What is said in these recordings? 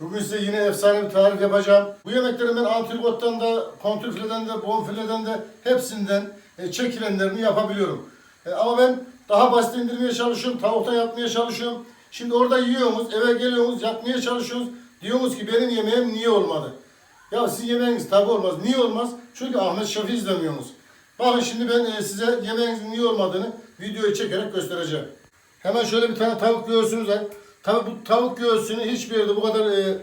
Bugün size yine efsane bir tarif yapacağım. Bu yemeklerin ben antrikottan da, kontrfileden de, bonfileden de hepsinden e, çekilenlerini yapabiliyorum. E, ama ben daha basit indirmeye çalışıyorum, tavuktan yapmaya çalışıyorum. Şimdi orada yiyorsunuz, eve geliyorsunuz, yapmaya çalışıyorsunuz. Diyorsunuz ki benim yemeğim niye olmadı? Ya sizin yemeğiniz tabi olmaz. Niye olmaz? Çünkü Ahmet Şef'i izlemiyorsunuz. Bakın şimdi ben e, size yemeğinizin niye olmadığını videoyu çekerek göstereceğim. Hemen şöyle bir tane tavuk var. Tabi bu tavuk göğsünü hiçbir yerde bu kadar e,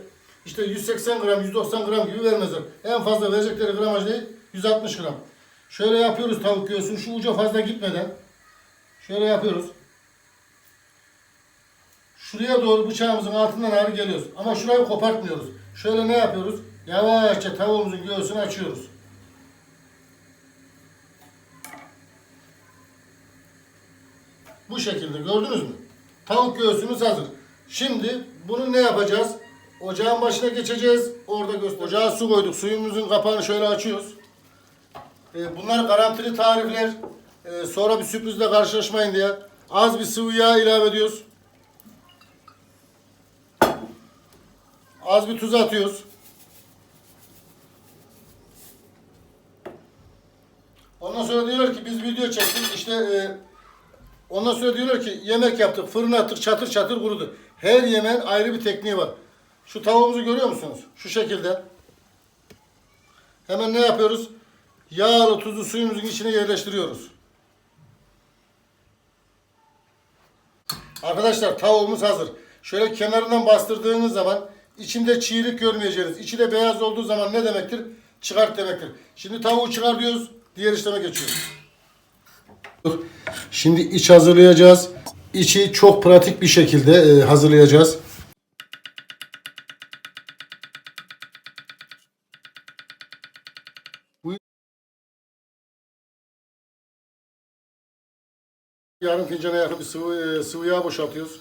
işte 180 gram, 190 gram gibi vermezler. En fazla verecekleri gramaj değil 160 gram. Şöyle yapıyoruz tavuk göğsünü şu uca fazla gitmeden. Şöyle yapıyoruz. Şuraya doğru bıçağımızın altından ağrı geliyoruz. Ama şurayı kopartmıyoruz. Şöyle ne yapıyoruz? Yavaşça tavuğumuzun göğsünü açıyoruz. Bu şekilde gördünüz mü? Tavuk göğsümüz hazır. Şimdi bunu ne yapacağız? Ocağın başına geçeceğiz. Orada göster. Ocağa su koyduk. Suyumuzun kapağını şöyle açıyoruz. Ee, bunlar garantili tarifler. Ee, sonra bir sürprizle karşılaşmayın diye. Az bir sıvı yağ ilave ediyoruz. Az bir tuz atıyoruz. Ondan sonra diyorlar ki biz video çektik işte e, ondan sonra diyorlar ki yemek yaptık fırına attık çatır çatır kurudu. Her yemeğin ayrı bir tekniği var. Şu tavuğumuzu görüyor musunuz? Şu şekilde. Hemen ne yapıyoruz? Yağlı tuzlu suyumuzun içine yerleştiriyoruz. Arkadaşlar tavuğumuz hazır. Şöyle kenarından bastırdığınız zaman içinde çiğlik görmeyeceğiniz. İçi de beyaz olduğu zaman ne demektir? Çıkart demektir. Şimdi tavuğu çıkar diyoruz. Diğer işleme geçiyoruz. Şimdi iç hazırlayacağız. İçi çok pratik bir şekilde e, hazırlayacağız. Yarım fincana yakın bir sıvı, e, sıvı yağ boşaltıyoruz.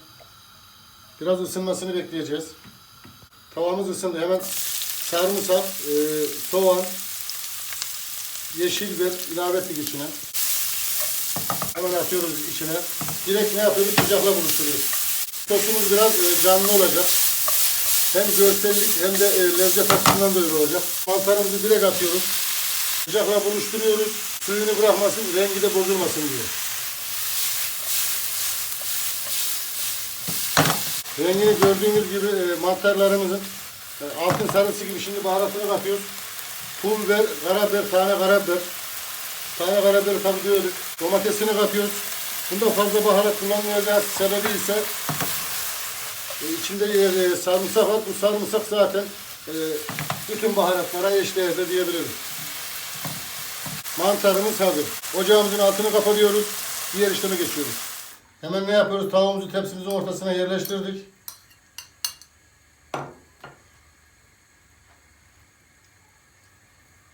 Biraz ısınmasını bekleyeceğiz. Tavamız ısındı. Hemen sarımsak, e, soğan, yeşil biber ilave ettik içine. Hemen atıyoruz içine. Direkt ne yapıyoruz? Sıcakla buluşturuyoruz. Sosumuz biraz e, canlı olacak. Hem görsellik hem de e, lezzet açısından da öyle olacak. Mantarımızı direkt atıyoruz. Sıcakla buluşturuyoruz. Suyunu bırakmasın, rengi de bozulmasın diye. Rengini gördüğünüz gibi e, mantarlarımızın altın sarısı gibi şimdi baharatını katıyoruz. Pul biber, karabiber, tane karabiber. Tane karabiberi tabii diyoruz. Domatesini katıyoruz. Bunda fazla baharat kullanmayacağız. Sebebi ise e, içinde e, sarımsak var. Bu sarımsak zaten e, bütün baharatlara eşdeğerde diyebiliriz. Mantarımız hazır. Ocağımızın altını kapatıyoruz. Diğer işleme geçiyoruz. Hemen ne yapıyoruz? Tavuğumuzu tepsimizin ortasına yerleştirdik.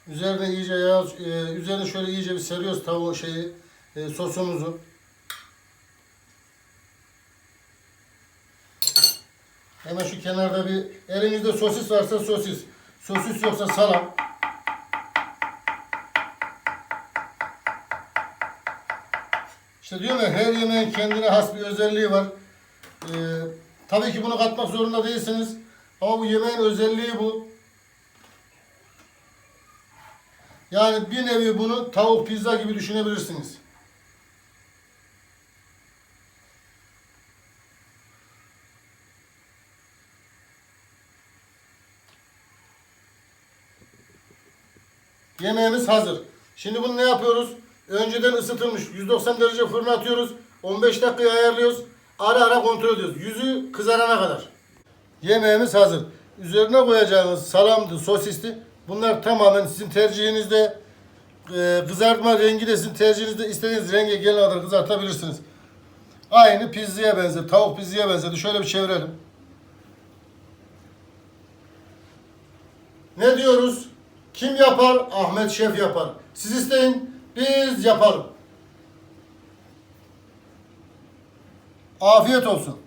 Üzerine iyice yağ, e, üzerine şöyle iyice bir seriyoruz tavuğu şeyi, e, sosumuzu. Hemen şu kenarda bir, elinizde sosis varsa sosis, sosis yoksa salam. İşte diyorum ya her yemeğin kendine has bir özelliği var. Ee, tabii ki bunu katmak zorunda değilsiniz. Ama bu yemeğin özelliği bu. Yani bir nevi bunu tavuk pizza gibi düşünebilirsiniz. Yemeğimiz hazır. Şimdi bunu ne yapıyoruz? Önceden ısıtılmış 190 derece fırına atıyoruz. 15 dakikaya ayarlıyoruz. Ara ara kontrol ediyoruz. Yüzü kızarana kadar. Yemeğimiz hazır. Üzerine koyacağınız salamdı, sosisti. Bunlar tamamen sizin tercihinizde. Ee, kızartma rengi de sizin tercihinizde. İstediğiniz renge gelene kadar kızartabilirsiniz. Aynı pizzaya benzer, tavuk pizzaya benzedi. Şöyle bir çevirelim. Ne diyoruz? Kim yapar? Ahmet Şef yapar. Siz isteyin, biz yapalım. Afiyet olsun.